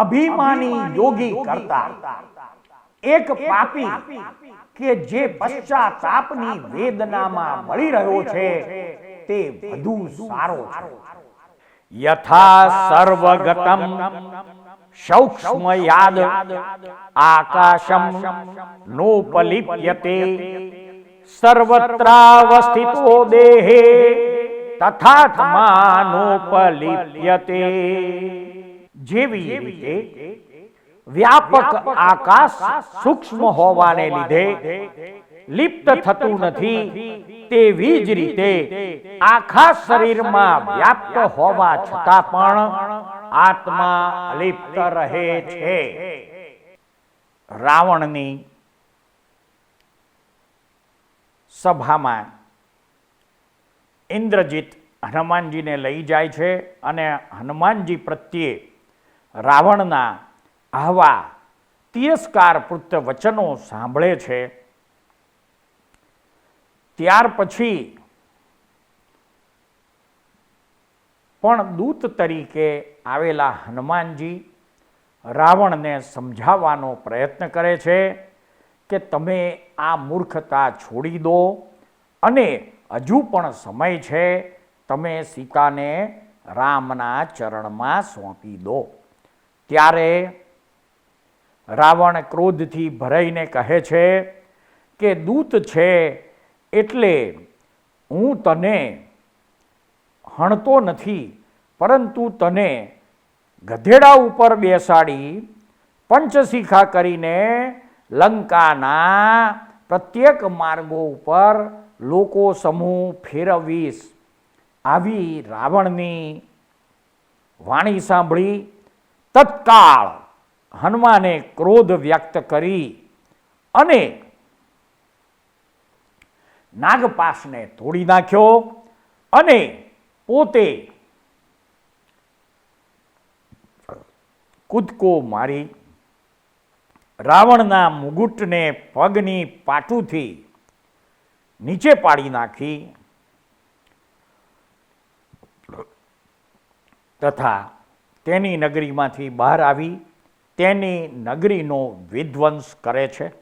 અભિમાની યોગી કરતા. એક પાપી કે જે પશ્ચાતાપની વેદનામાં મળી રહ્યો છે તે વધુ સારો છે. યથા સર્વગતમ સૌક્ષ્મ યાદ આકાશમ નોપલિપ્યતે. સર્વત્રાવસ્થિતો દેહે તથાત્માનોપલિપ્યતે જેવી રીતે વ્યાપક આકાશ સૂક્ષ્મ હોવાને લીધે લિપ્ત થતું નથી, તેવી જ રીતે આખા શરીરમાં વ્યાપ્ત હોવા છતાં પણ આત્મા લિપ્ત રહે છે. રાવણની સભામાં ઇન્દ્રજીત હનુમાનજીને લઈ જાય છે અને હનુમાનજી પ્રત્યે રાવણના આવા તિરસ્કારપૃત વચનો સાંભળે છે. ત્યાર પછી પણ દૂત તરીકે આવેલા હનુમાનજી રાવણને સમજાવવાનો પ્રયત્ન કરે છે કે તમે આ મૂર્ખતા છોડી દો અને હજુ પણ સમય છે, તમે સીતાને રામના ચરણમાં સોંપી દો. ત્યારે રાવણ ક્રોધથી ભરાઈને કહે છે કે, દૂત છે એટલે હું તને હણતો નથી, પરંતુ તને ગધેડા ઉપર બેસાડી પંચશિખા કરીને લંકાના પ્રત્યેક માર્ગો ઉપર લોકો સમૂહ ફેરવીશ. આવી રાવણની વાણી સાંભળી તત્કાળ હનુમાને ક્રોધ વ્યક્ત કરી અને નાગપાસને તોડી નાખ્યો અને પોતે કૂદકો મારી રાવણના મુગુટને પગની પાટુથી નીચે પાડી નાખી તથા તેની નગરીમાંથી બહાર આવી, તેની નગરીનો વિધ્વંસ કરે છે.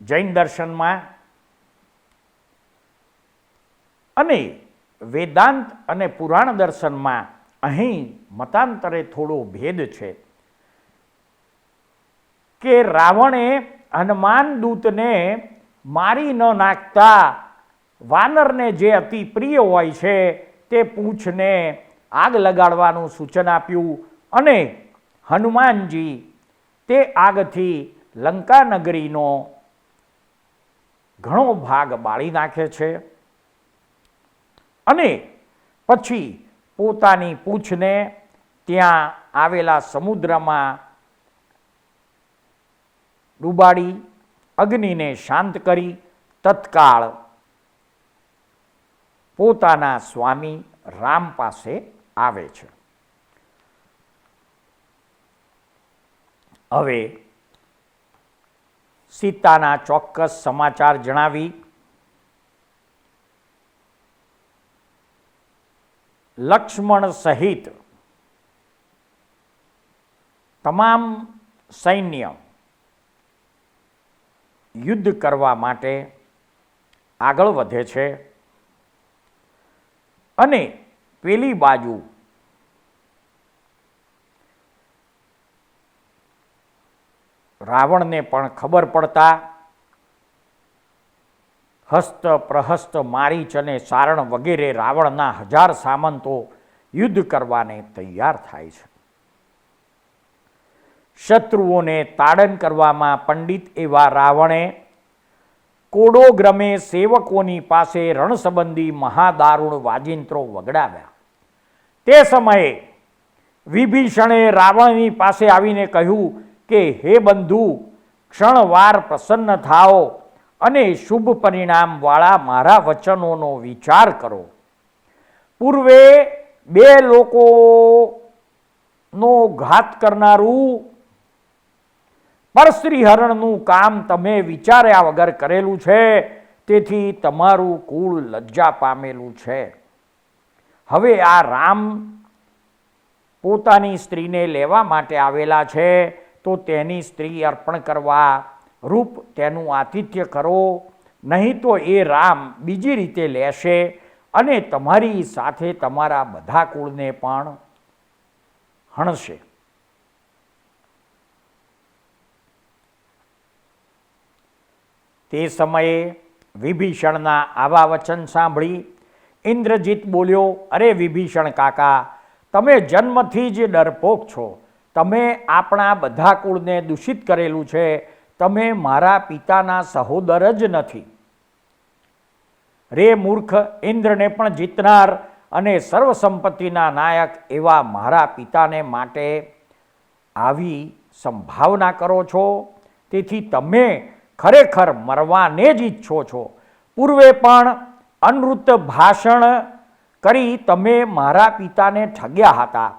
જૈન દર્શનમાં અને વેદાંત અને પુરાણ દર્શનમાં અહીં મતાંતરે થોડો ભેદ છે કે રાવણે હનુમાન દૂતને મારી ન નાખતા વાનરને જે અતિ પ્રિય હોય છે તે પૂંછને આગ લગાડવાનું સૂચન આપ્યું અને હનુમાનજી તે આગથી લંકા નગરીનો ઘણો ભાગ બાળી નાખે છે અને પછી પોતાની પૂંછને ત્યાં આવેલા સમુદ્રમાં ડૂબાડી, અગ્નિને શાંત કરી, તત્કાળ પોતાના સ્વામી રામ પાસે આવે છે. હવે સીતાના ચોક્કસ સમાચાર જણાવી. લક્ષ્મણ સહિત તમામ સૈન્ય યુદ્ધ કરવા માટે આગળ વધે છે. અને પેલી બાજુ રાવણને પણ ખબર પડતા હસ્ત પ્રહસ્ત મારીચ અને સારણ વગેરે રાવણના હજાર સામંતો યુદ્ધ કરવાને તૈયાર થાય છે. શત્રુઓને તાડન કરવામાં પંડિત એવા રાવણે કોડોગ્રમે સેવકોની પાસે રણસંબંધી મહાદારૂણ વાજિંત્રો વગડાવ્યા. તે સમયે વિભીષણે રાવણની પાસે આવીને કહ્યું કે, હે બંધુ, ક્ષણવાર પ્રસન્ન થાઓ અને શુભ પરિણામવાળા મારા વચનોનો વિચાર કરો. પૂર્વે બે લોકોનો ઘાત કરનારું પરશ્રીહરણનું કામ તમે વિચાર્યા વગર કરેલું છે, તેથી તમારું કુળ લજ્જા પામેલું છે. હવે આ રામ પોતાની સ્ત્રીને લેવા માટે આવેલા છે, તો તેની સ્ત્રી અર્પણ કરવા રૂપ તેનું આતિથ્ય કરો, નહીં તો એ રામ બીજી રીતે લેશે અને તમારી સાથે તમારા બધા કુળને પણ હણશે. તે સમયે વિભીષણના આવા વચન સાંભળી ઇન્દ્રજીત બોલ્યો, અરે વિભીષણ કાકા, તમે જન્મથી જ ડરપોક છો. તમે આપણા બધા કુળને દૂષિત કરેલું છે. તમે મારા પિતાના સહોદર જ નથી. રે મૂર્ખ, ઇન્દ્રને પણ જીતનાર અને સર્વ સંપત્તિના નાયક એવા મારા પિતાને માટે આવી સંભાવના કરો છો. તેથી તમે ખરેખર મરવાને જ ઈચ્છો છો. પૂર્વે પણ અનૃત ભાષણ કરી તમે મારા પિતાને ઠગ્યા હતા.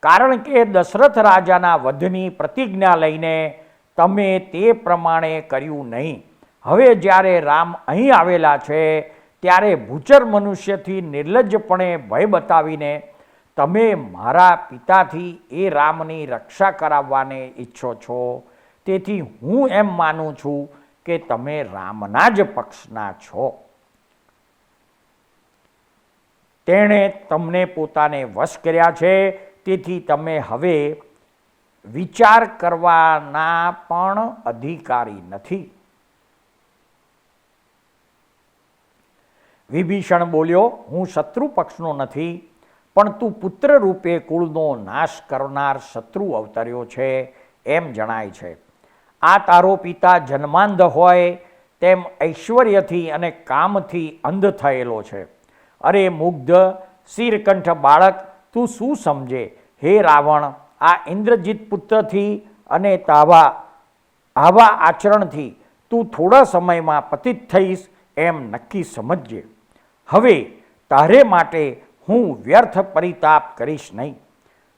કારણ કે દશરથ રાજાના વધની પ્રતિજ્ઞા લઈને તમે તે પ્રમાણે કર્યું નહીં. હવે જ્યારે રામ અહીં આવેલા છે, ત્યારે ભૂચર મનુષ્યથી નિર્લજ્જપણે ભય બતાવીને તમે મારા પિતાથી એ રામની રક્ષા કરાવવાને ઈચ્છો છો. તેથી હું એમ માનું છું કે તમે રામના જ પક્ષના છો. તેણે તમને પોતાને વશ કર્યા છે, તેથી તમે હવે વિચાર કરવાના પણ અધિકારી નથી. વિભીષણ બોલ્યો, હું શત્રુ પક્ષનો નથી, પણ તું પુત્ર રૂપે કુળનો નાશ કરનાર શત્રુ અવતર્યો છે, એમ જણાય છે. આ તારો પિતા જન્માંધ હોય તેમ ઐશ્વર્યથી અને કામથી અંધ થયેલો છે. અરે મુગ્ધ, શિરકંઠ બાળક, તું શું સમજે? હે રાવણ, આ ઇન્દ્રજીત પુત્રથી અને તાવા, આવા આચરણથી તું થોડા સમયમાં પતિત થઈશ એમ નક્કી સમજજે. હવે તારે માટે હું વ્યર્થ પરિતાપ કરીશ નહીં.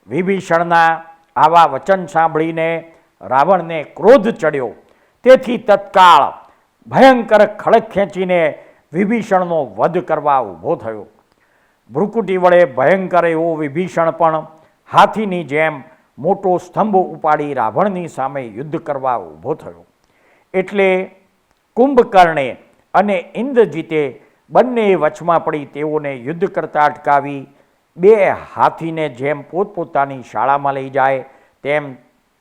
વિભીષણના આવા વચન સાંભળીને રાવણને ક્રોધ ચડ્યો. તેથી તત્કાળ ભયંકર ખડક ખેંચીને વિભીષણનો વધ કરવા ઊભો થયો. ભ્રુકુટી વડે ભયંકર એવો વિભીષણ પણ હાથીની જેમ મોટો સ્તંભ ઉપાડી રાવણની સામે યુદ્ધ કરવા ઊભો થયો. એટલે કુંભકર્ણે અને ઇન્દ્રજીતે બંને વચમાં પડી તેઓને યુદ્ધ કરતા અટકાવી બે હાથીને જેમ પોતપોતાની શાળામાં લઈ જાય, તેમ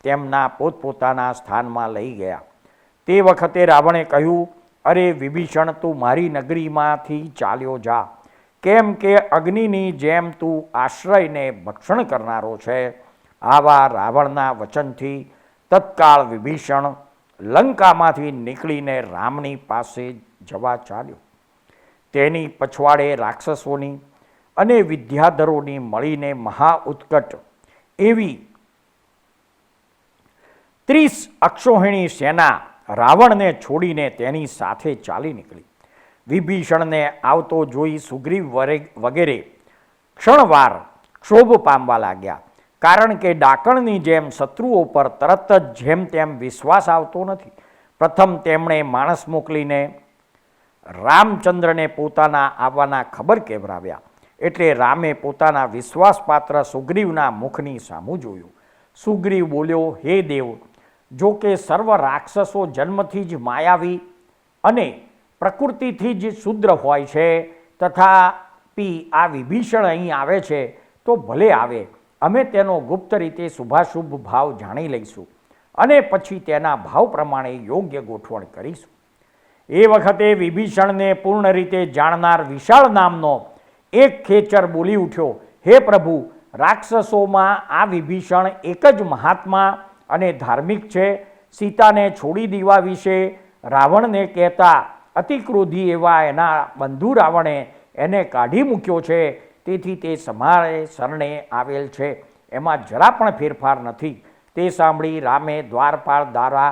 તેમના પોતપોતાના સ્થાનમાં લઈ ગયા. તે વખતે રાવણે કહ્યું, અરે વિભીષણ, તું મારી નગરીમાંથી ચાલ્યો જા. કેમ કે અગ્નિની જેમ તું આશ્રયને ભક્ષણ કરનારો છે. આવા રાવણના વચનથી તત્કાળ વિભીષણ લંકામાંથી નીકળીને રામની પાસે જવા ચાલ્યો. તેની પછવાડે રાક્ષસોની અને વિદ્યાધરોની મળીને મહા ઉત્કટ એવી ત્રીસ અક્ષોહિણી સેના રાવણને છોડીને તેની સાથે ચાલી નીકળી. વિભીષણને આવતો જોઈ સુગ્રીવ વગેરે ક્ષણવાર ક્ષોભ પામવા લાગ્યા. કારણ કે ડાકણની જેમ શત્રુઓ પર તરત જ જેમ તેમ વિશ્વાસ આવતો નથી. પ્રથમ તેમણે માણસ મોકલીને રામચંદ્રને પોતાના આવવાના ખબર કેવરાવ્યા. એટલે રામે પોતાના વિશ્વાસપાત્ર સુગ્રીવના મુખની સામું જોયું. સુગ્રીવ બોલ્યો, હે દેવ જો કે સર્વ રાક્ષસો જન્મથી જ માયાવી અને પ્રકૃતિથી જ શુદ્ર હોય છે તથાપી આ વિભીષણ અહીં આવે છે, તો ભલે આવે. અમે તેનો ગુપ્ત રીતે શુભાશુભ ભાવ જાણી લઈશું અને પછી તેના ભાવ પ્રમાણે યોગ્ય ગોઠવણ કરીશું. એ વખતે વિભીષણને પૂર્ણ રીતે જાણનાર વિશાળ નામનો એક ખેચર બોલી ઉઠ્યો, હે પ્રભુ, રાક્ષસોમાં આ વિભીષણ એક જ મહાત્મા અને ધાર્મિક છે, સીતાને છોડી દેવા વિશે રાવણને કહેતા અતિક્રોધી એવા એના બંધુ રાવણે એને કાઢી મૂક્યો છે, તેથી તે સમારે શરણે આવેલ છે. એમાં જરા પણ ફેરફાર નથી. તે સાંભળી રામે દ્વારપાળ દ્વારા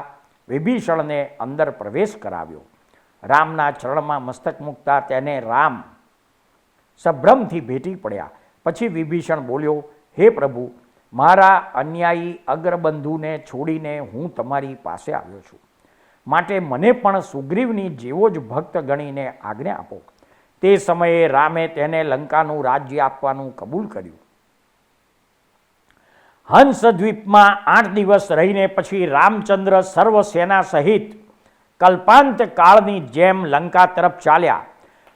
વિભીષણને અંદર પ્રવેશ કરાવ્યો. રામના ચરણમાં મસ્તક મૂકતા તેને રામ સંભ્રમથી ભેટી પડ્યા. પછી વિભીષણ બોલ્યો, હે પ્રભુ મારા અન્યાયી અગ્રબંધુને છોડીને હું તમારી પાસે આવ્યો છું. માટે મને પણ સુગ્રીવની જેવો જ ભક્ત ગણીને આજ્ઞા આપો. તે સમયે રામે તેને લંકાનું રાજ્ય આપવાનું કબૂલ કર્યું. હંસદ્વીપમાં આઠ દિવસ રહીને પછી રામચંદ્ર સર્વ સેના સહિત કલ્પાંત કાળની જેમ લંકા તરફ ચાલ્યા.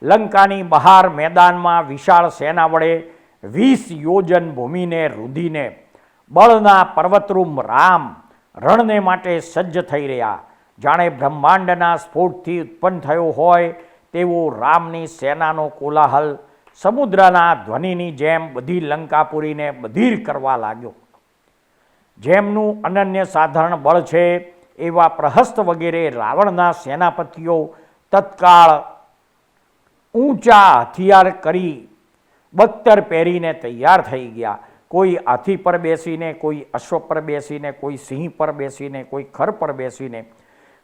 લંકાની બહાર મેદાનમાં વિશાળ સેના વડે વીસ યોજન ભૂમિને રૂધીને બળના પર્વતરૂમ રામ રણને માટે સજ્જ થઈ રહ્યા. જાણે બ્રહ્માંડના સ્ફોટથી ઉત્પન્ન થયો હોય તેવો રામની સેનાનો કોલાહલ સમુદ્રના ધ્વનિની જેમ બધી લંકાપુરીને બધીર કરવા લાગ્યો. જેમનું અનન્ય સાધારણ બળ છે એવા પ્રહસ્ત વગેરે રાવણના સેનાપતિઓ તત્કાળ ઊંચા હથિયાર કરી બખ્તર પહેરીને તૈયાર થઈ ગયા. કોઈ હાથી પર બેસીને, કોઈ અશ્વ પર બેસીને, કોઈ સિંહ પર બેસીને, કોઈ ખર પર બેસીને,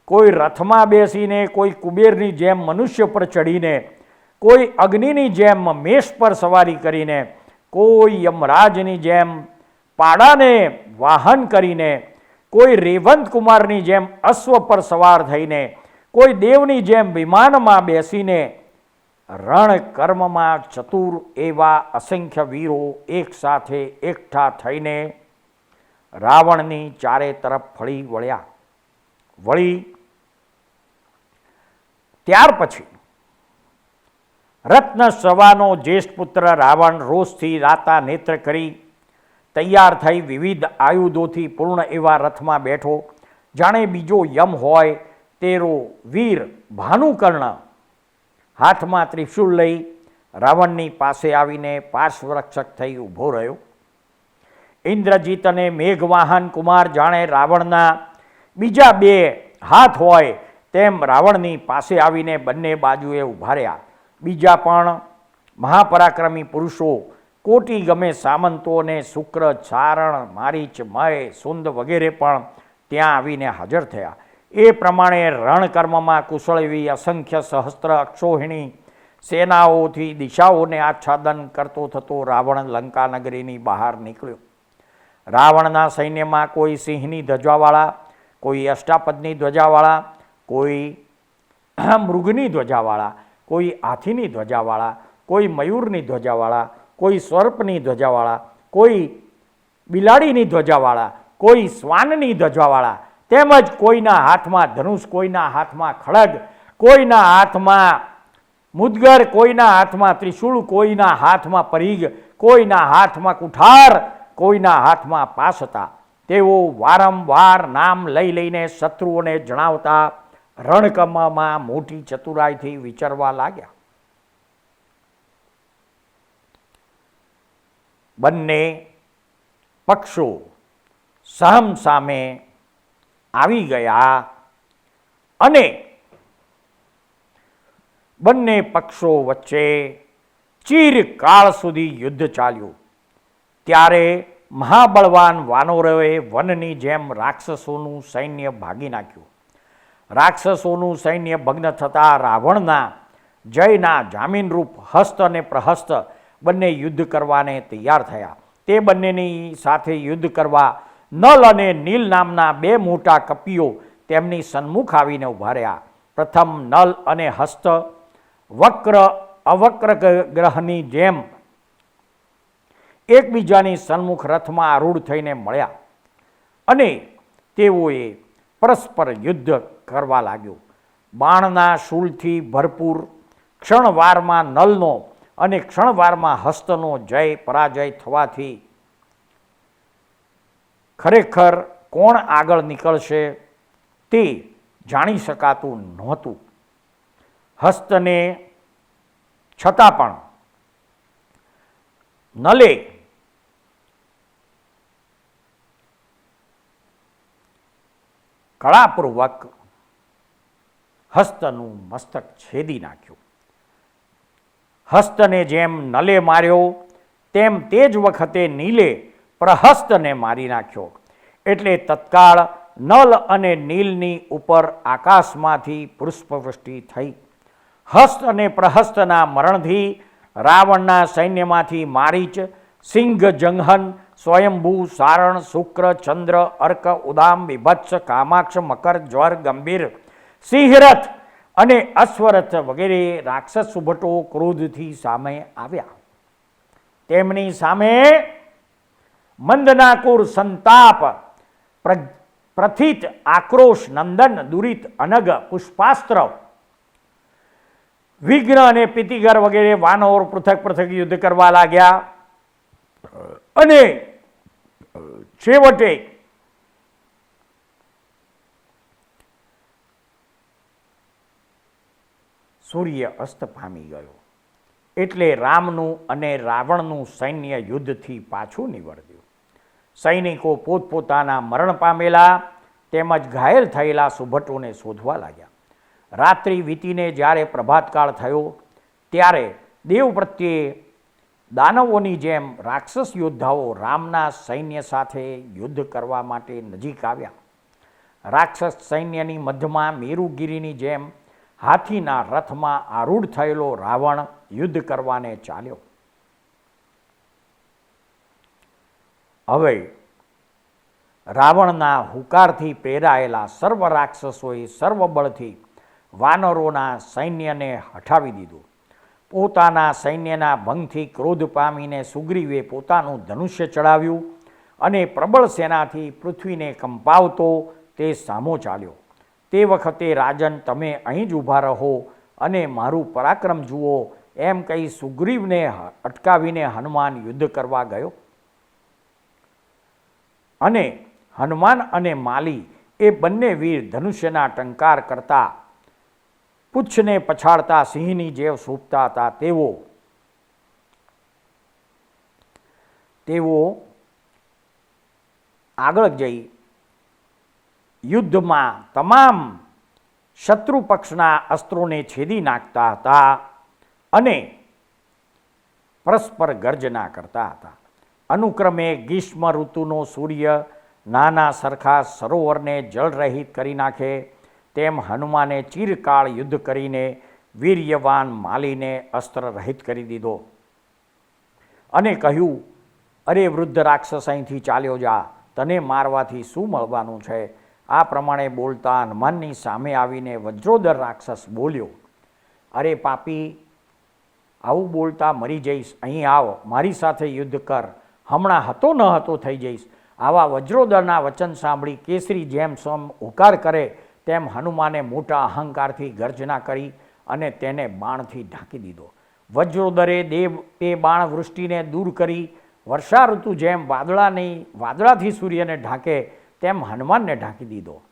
કોઈ રથમાં બેસીને, કોઈ કુબેરની જેમ મનુષ્ય પર ચડીને કોઈ અગ્નિની જેમ મેષ પર સવારી કરીને, કોઈ યમરાજની જેમ પાડાને વાહન કરીને, કોઈ રેવંત કુમારની જેમ અશ્વ પર સવાર થઈને, કોઈ દેવની જેમ વિમાનમાં બેસીને રણ કર્મમાં ચતુર એવા અસંખ્ય વીરો એક સાથે એકઠા થઈને રાવણની ચારે તરફ ફળી વળ્યા વળી ત્યાર પછી રત્ન સવાનો જ્યેષ્ઠ પુત્ર રાવણ રોષથી રાતા નેત્ર કરી તૈયાર થઈ વિવિધ આયુધોથી પૂર્ણ એવા રથમાં બેઠો જાણે બીજો યમ હોય તેરો વીર ભાનુકર્ણ હાથમાં ત્રિશુલ લઈ રાવણની પાસે આવીને પાર્શ્વરક્ષક થઈ ઊભો રહ્યો. ઇન્દ્રજીત અને મેઘવાહન કુમાર જાણે રાવણના બીજા બે હાથ હોય તેમ રાવણની પાસે આવીને બંને બાજુએ ઊભા રહ્યા. બીજા પણ મહાપરાક્રમી પુરુષો કોટી ગમે સામંતો અને શુક્ર ચારણ મારીચ મય સુંદ વગેરે પણ ત્યાં આવીને હાજર થયા. એ પ્રમાણે રણકર્મમાં કુશળ એવી અસંખ્ય સહસ્ત્ર અક્ષોહિણી સેનાઓથી દિશાઓને આચ્છાદન કરતો થતો રાવણ લંકા નગરીની બહાર નીકળ્યો. રાવણના સૈન્યમાં કોઈ સિંહની ધ્વજાવાળા, કોઈ અષ્ટાપદની ધ્વજાવાળા, કોઈ મૃગની ધ્વજાવાળા, કોઈ હાથીની ધ્વજાવાળા, કોઈ મયુરની ધ્વજાવાળા, કોઈ સર્પની ધ્વજાવાળા, કોઈ બિલાડીની ધ્વજાવાળા, કોઈ શ્વાનની ધ્વજાવાળા તેમજ કોઈના હાથમાં ધનુષ, કોઈના હાથમાં ખડગ, કોઈના હાથમાં મુદગર, કોઈના હાથમાં ત્રિશૂળ, કોઈના હાથમાં પરિઘ, કોઈના હાથમાં કુઠાર, કોઈના હાથમાં પાસ હતા તેઓ વારંવાર નામ લઈ લઈને શત્રુઓને જણાવતા રણકમમાં મોટી ચતુરાઈથી વિચારવા લાગ્યા. બંને પક્ષો સામ સામે આવી ગયા અને બંને પક્ષો વચ્ચે ચીરકાળ સુધી યુદ્ધ ચાલ્યું. ત્યારે મહાબળવાન વાનરોએ વનની જેમ રાક્ષસોનું સૈન્ય ભાગી નાખ્યું. રાક્ષસોનું સૈન્ય ભગ્ન થતાં રાવણના જયના જામીનરૂપ હસ્ત અને પ્રહસ્ત બંને યુદ્ધ કરવાને તૈયાર થયા. તે બંનેની સાથે યુદ્ધ કરવા નલ અને નીલ નામના બે મોટા કપીઓ તેમની સન્મુખ આવીને ઊભા રહ્યા. પ્રથમ નલ અને હસ્ત, વક્ર, અવક્ર ગ્રહની જેમ એકબીજાની સન્મુખ રથમાં આરૂઢ થઈને મળ્યા અને તેઓએ પરસ્પર યુદ્ધ કરવા લાગ્યો. બાણના શૂળથી ભરપૂર ક્ષણવારમાં નલનો અને ક્ષણવારમાં હસ્તનો જય, પરાજય થવાથી ખરેખર કોણ આગળ નીકળશે તે જાણી શકાતું નહોતું. હસ્તને છતાં પણ નલે કળાપૂર્વક હસ્તનું મસ્તક છેદી નાખ્યું. હસ્તને જેમ નલે માર્યો, તેમ તે જ વખતે નીલે પ્રહસ્તને મારી નાખ્યો. એટલે તત્કાળ નલ અને નીલની ઉપર આકાશમાંથી પુષ્પવૃષ્ટિ થઈ. હસ્ત અને પ્રહસ્તના મરણથી રાવણના સૈન્યમાંથી મારીચ, સિંહ જંઘન સ્વયંભૂ, સારણ, શુક્ર, ચંદ્ર, અર્ક, ઉદામ, વિભત્સ, કામાક્ષ, મકર, જ્વર, ગંભીર, સિંહરથ અને અશ્વરથ વગેરે રાક્ષસ સુભટો ક્રોધથી સામે આવ્યા. તેમની સામે મંદનાકુર સંતાપ પ્ર- પ્રથિત આક્રોશ, નંદન, દુરિત, અનગ, પુષ્પાસ્ત્ર, વિઘ્ન અને પિતિગર વગેરે વાનોર પૃથક પૃથક યુદ્ધ કરવા લાગ્યા. અને, છેવટે, સૂર્ય અસ્ત પામી ગયો. એટલે રામનું અને રાવણનું સૈન્ય યુદ્ધથી પાછું નીવડ્યું. સૈનિકો પોતપોતાના મરણ પામેલા તેમજ ઘાયલ થયેલા સુભટોને શોધવા લાગ્યા. રાત્રિ વીતીને જ્યારે પ્રભાતકાળ થયો, ત્યારે દેવ પ્રત્યે દાનવોની જેમ રાક્ષસ યોદ્ધાઓ રામના સૈન્ય સાથે યુદ્ધ કરવા માટે નજીક આવ્યા. રાક્ષસ સૈન્યની મધ્યમાં મેરુગીરીની જેમ હાથીના રથમાં આરૂઢ થયેલો રાવણ યુદ્ધ કરવાને ચાલ્યો. હવે રાવણના હુકારથી પ્રેરાયેલા સર્વ રાક્ષસોએ સર્વબળથી વાનરોના સૈન્યને હઠાવી દીધું. પોતાના સૈન્યના ભંગથી ક્રોધ પામીને સુગ્રીવે પોતાનું ધનુષ્ય ચડાવ્યું અને પ્રબળ સેનાથી પૃથ્વીને કંપાવતો તે સામો ચાલ્યો. તે વખતે રાજન, તમે અહીં જ ઊભા રહો અને મારું પરાક્રમ જુઓ. એમ કહી સુગ્રીવને અટકાવીને હનુમાન યુદ્ધ કરવા ગયો. અને હનુમાન અને માલી એ બંને વીર ધનુષ્યના ટંકાર કરતા, પુચ્છને પછાડતા, સિંહની જેવ સૂપતા હતા તેઓ. તેઓ આગળ જઈ યુદ્ધમાં તમામ શત્રુ પક્ષના અસ્ત્રોને છેદી નાખતા હતા અને પરસ્પર ગર્જના કરતા હતા. અનુક્રમે ગ્રીષ્મ ઋતુનો સૂર્ય નાના સરખા સરોવરને જળરહિત કરી નાખે, તેમ હનુમાને ચિરકાળ યુદ્ધ કરીને વીર્યવાન માલીને અસ્ત્ર રહિત કરી દીધો. અને કહ્યું, અરે વૃદ્ધ રાક્ષસ અહીંથી ચાલ્યો જા, તને મારવાથી શું મળવાનું છે? આ પ્રમાણે બોલતા હનુમાનની સામે આવીને વજ્રોદર રાક્ષસ બોલ્યો, અરે પાપી, આવું બોલતા મરી જઈશ, અહીં આવ, મારી સાથે યુદ્ધ કર. હમણાં હતો ન હતો થઈ જઈશ. આવા વજ્રોદરના વચન સાંભળી કેસરી જેમ સમ હુકાર કરે, તેમ હનુમાને મોટા અહંકારથી ગર્જના કરી અને તેને બાણથી ઢાંકી દીધો. વજ્રોદરે દેવ તે બાણ વૃષ્ટિને દૂર કરી, વર્ષા ઋતુ જેમ વાદળાની, વાદળાથી સૂર્યને ઢાંકે, તેમ હનુમાનને ઢાંકી દીધો.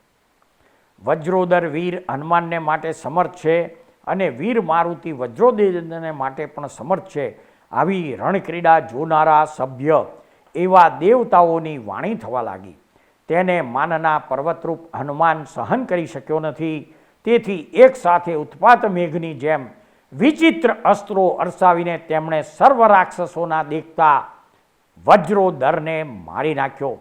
વજ્રોદર વીર હનુમાનને માટે સમર્થ છે અને વીર મારુતિ વજ્રોદેને માટે પણ સમર્થ છે. આવી રણક્રીડા જોનારા સભ્ય એવા દેવતાઓની વાણી થવા લાગી. તેને માનના પર્વતરૂપ હનુમાન સહન કરી શક્યો નથી. તેથી એક સાથે ઉત્પાત મેઘની જેમ વિચિત્ર અસ્ત્રો અરસાવીને તેમણે સર્વ રાક્ષસોના દેખતા વજ્રોદરને મારી નાખ્યો.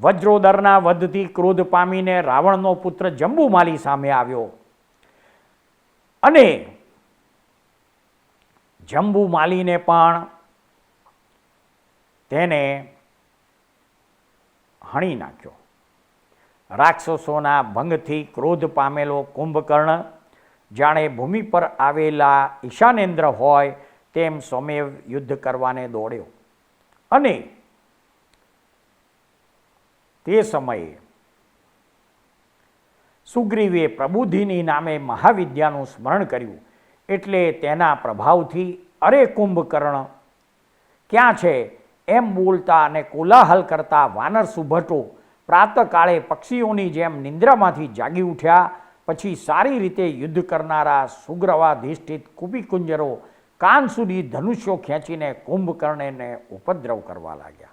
વજ્રોદરના વધતી ક્રોધ પામીને રાવણનો પુત્ર જંબુમાલી સામે આવ્યો. અને જંબુમાલીને પણ તેને હણી નાખ્યો. રાક્ષસોના ભંગથી ક્રોધ પામેલો કુંભકર્ણ જાણે ભૂમિ પર આવેલા ઈશાનેન્દ્ર હોય તેમ સ્વમેવ યુદ્ધ કરવાને દોડ્યો. અને તે સમયે સુગ્રીવે પ્રબુદ્ધિની નામે મહાવિદ્યાનું સ્મરણ કર્યું. એટલે તેના પ્રભાવથી અરે કુંભકર્ણ. ક્યાં છે? એમ બોલતા અને કોલાહલ કરતા વાનર સુભટો પ્રાતકાળે પક્ષીઓની જેમ નિંદ્રામાંથી જાગી ઉઠ્યા, પછી સારી રીતે યુદ્ધ કરનારા સુગ્રવાધિષ્ઠિત કુપિકુંજરો કાન સુધી ધનુષ્યો ખેંચીને કુંભકર્ણને ઉપદ્રવ કરવા લાગ્યા.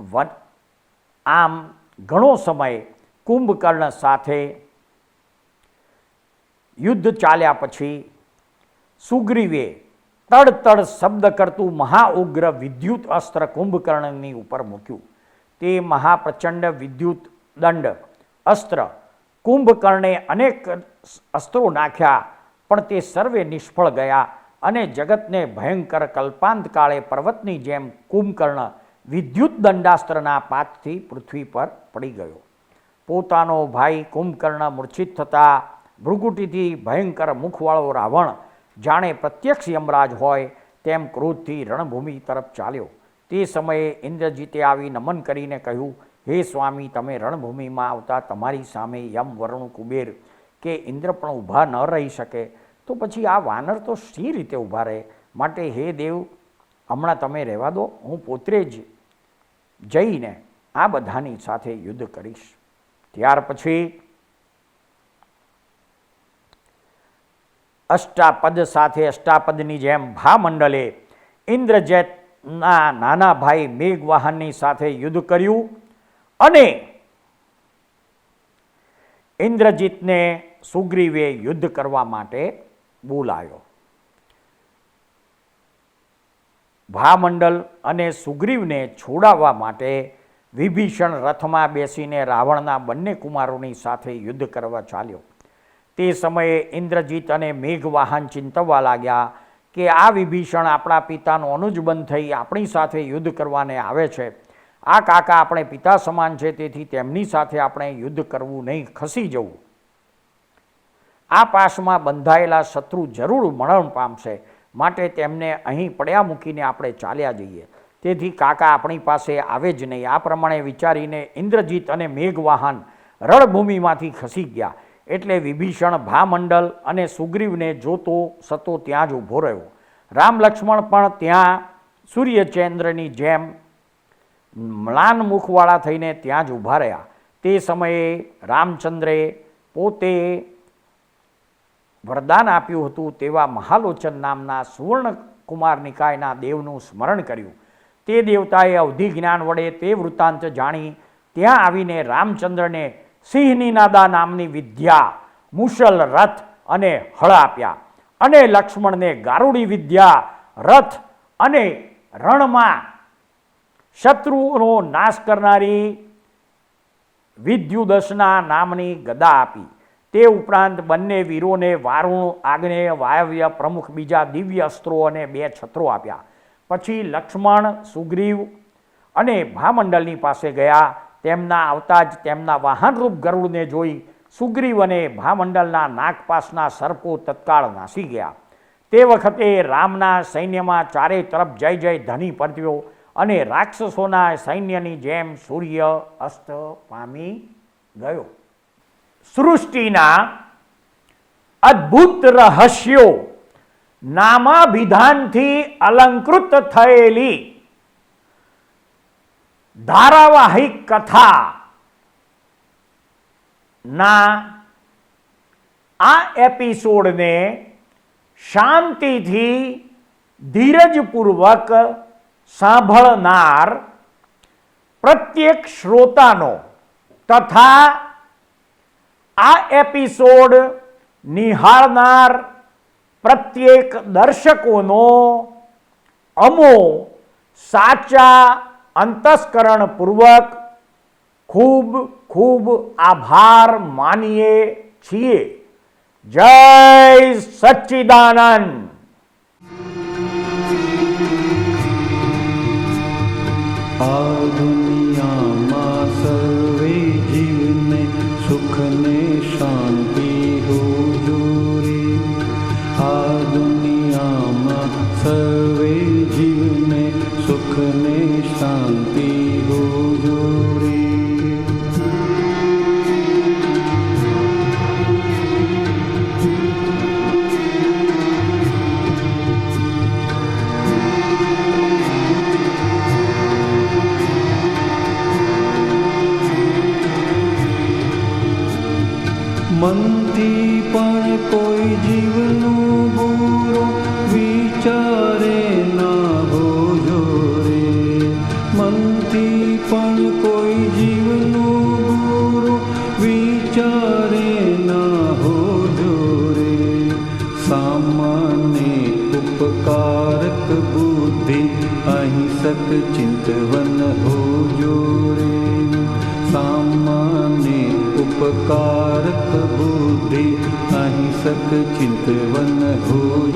વન આમ ઘણો સમય કુંભકર્ણ સાથે યુદ્ધ ચાલ્યા પછી સુગ્રીવે તડ તડ શબ્દ કરતું મહાઉગ્ર વિદ્યુત અસ્ત્ર કુંભકર્ણની ઉપર મૂક્યું. તે મહાપ્રચંડ વિદ્યુત દંડ અસ્ત્ર કુંભકર્ણે અનેક અસ્ત્રો નાખ્યા, પણ તે સર્વે નિષ્ફળ ગયા અને જગતને ભયંકર કલ્પાંત કાળે પર્વતની જેમ કુંભકર્ણ વિદ્યુત દંડાસ્ત્રના પાતથી પૃથ્વી પર પડી ગયો. પોતાનો ભાઈ કુંભકર્ણ મૂર્છિત થતાં ભૃગુટીથી ભયંકર મુખવાળો રાવણ જાણે પ્રત્યક્ષ યમરાજ હોય તેમ ક્રોધથી રણભૂમિ તરફ ચાલ્યો. તે સમયે ઇન્દ્રજીતે આવી નમન કરીને કહ્યું, હે સ્વામી, તમે રણભૂમિમાં આવતા તમારી સામે યમ વરુણ કુબેર કે ઇન્દ્ર પણ ઊભા ન રહી શકે, તો પછી આ વાનર તો સી રીતે ઊભા રહે? માટે હે દેવ, હમણાં તમે રહેવા દો, હું પોતે જ જઈને આ બધાની સાથે યુદ્ધ કરીશ. ત્યાર પછી અષ્ટાપદ સાથે અષ્ટાપદની જેમ ભામંડલે ઇન્દ્રજેતના નાના ભાઈ મેઘવાહનની સાથે યુદ્ધ કર્યું અને ઇન્દ્રજીતને સુગ્રીવે યુદ્ધ કરવા માટે બોલાયો. ભામંડલ અને સુગ્રીવને છોડાવવા માટે વિભીષણ રથમાં બેસીને રાવણના બંને કુમારોની સાથે યુદ્ધ કરવા ચાલ્યો. તે સમયે ઇન્દ્રજીત અને મેઘવાહન ચિંતવવા લાગ્યા કે આ વિભીષણ આપણા પિતાનો અનુજબંધ થઈ આપણી સાથે યુદ્ધ કરવાને આવે છે. આ કાકા આપણે પિતા સમાન છે, તેથી તેમની સાથે આપણે યુદ્ધ કરવું નહીં, ખસી જવું. આ પાસમાં બંધાયેલા શત્રુ જરૂર મરણ પામશે, માટે તેમને અહીં પડ્યા મૂકીને આપણે ચાલ્યા જઈએ. તેથી કાકા આપણી પાસે આવે જ નહીં. આ પ્રમાણે વિચારીને ઇન્દ્રજીત અને મેઘવાહન રણભૂમિમાંથી ખસી ગયા. એટલે વિભીષણ ભામંડલ અને સુગ્રીવને જોતો સતો ત્યાં જ ઊભો રહ્યો. રામ લક્ષ્મણ પણ ત્યાં સૂર્યચંદ્રની જેમ મ્લાન મુખવાળા થઈને ત્યાં જ ઊભા રહ્યા. તે સમયે રામચંદ્રે પોતે વરદાન આપ્યું હતું તેવા મહાલોચન નામના સુવર્ણ કુમાર નિકાયના દેવનું સ્મરણ કર્યું. તે દેવતાએ અવધિ જ્ઞાન વડે તે વૃત્તાંત જાણી, ત્યાં આવીને રામચંદ્રને સિંહની નાદા નામની વિદ્યા, મુશલ રથ અને હળ આપ્યા. અને લક્ષ્મણને ગારુડી વિદ્યા, રથ અને રણમાં શત્રુઓનો નાશ કરનારી વિદ્યુદશના નામની ગદા આપી. તે ઉપરાંત બંને વીરોને વારુણ, આગ્નેય, વાયવ્ય પ્રમુખ બીજા દિવ્ય અસ્ત્રો અને બે છત્રો આપ્યા. પછી લક્ષ્મણ, સુગ્રીવ અને ભામંડલની પાસે ગયા. તેમના આવતા જ તેમના વાહનરૂપ ગરુડને જોઈ સુગ્રીવ અને ભામંડલના નાગપાસના સર્પો તત્કાળ નાસી ગયા. તે વખતે રામના સૈન્યમાં ચારે તરફ જય જય ધની પરત્યો અને રાક્ષસોના સૈન્યની જેમ સૂર્ય અસ્ત પામી ગયો. સૃષ્ટિના અદ્ભુત રહસ્યો નામાભિધાનથી અલંકૃત થયેલી ધારાવાહિક કથા. ના, આ એપિસોડને શાંતિથી ધીરજપૂર્વક સાંભળનાર પ્રત્યેક શ્રોતાનો તથા આ એપિસોડ નિહાળનાર પ્રત્યેક દર્શકોનો અમો સાચા અંતસ્કરણપૂર્વક ખૂબ ખૂબ આભાર માનીએ છીએ જય સચ્ચિદાનંદ આ દુનિયામાં સર્વે જીવને સુખ ઉપકારક બુદ્ધિ